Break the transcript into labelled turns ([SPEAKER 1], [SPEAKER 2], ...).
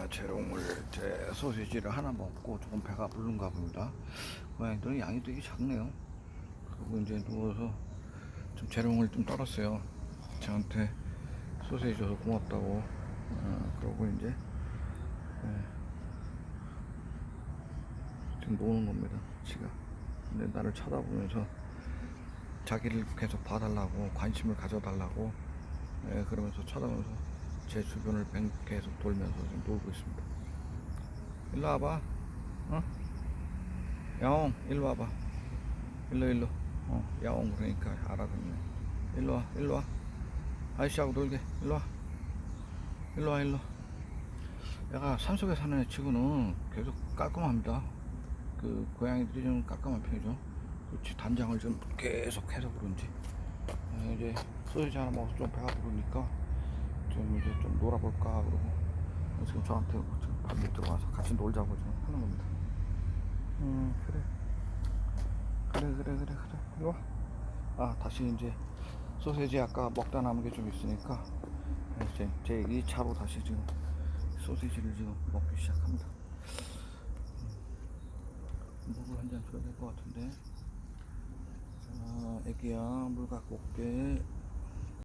[SPEAKER 1] 제가 재롱을 제 소시지를 하나 먹고 조금 배가 부른가 봅니다. 고양이들은 양이 되게 작네요. 그리고 이제 누워서 좀 재롱을 좀 떨었어요. 저한테 소시지 줘서 고맙다고. 어, 그러고 이제 예. 지금 노는 겁니다. 지가. 근데 나를 쳐다보면서 자기를 계속 봐달라고 관심을 가져달라고 예, 그러면서 쳐다보면서 제 주변을 뱅- 계속 돌면서 지금 놀고 있습니다. 일로 와봐. 어? 야옹, 일로 와봐. 일로, 일로. 어, 야옹 그러니까 알아듣네. 일로 와, 일로 와. 아저씨하고 놀게. 일로 와. 일로 와, 일로. 얘가 산속에 사는 애 치고는 계속 깔끔합니다. 그 고양이들이 좀 깔끔한 편이죠. 그렇지 단장을 좀 계속 해서 그런지 어, 이제 소시지 하나 먹어서 좀 배가 부르니까 좀 이제 좀 놀아볼까 그러고 지금 저한테 지금 밥 밑으로 와서 같이 놀자고 지금 하는 겁니다. 음 그래 그래 그래 그래 그래 이리 와. 아 다시 이제 소세지 아까 먹다 남은 게 좀 있으니까 이제 제 2차로 다시 지금 소세지를 지금 먹기 시작합니다. 음, 물을 한 잔 줘야 될 것 같은데. 자, 애기야, 물 갖고 올게.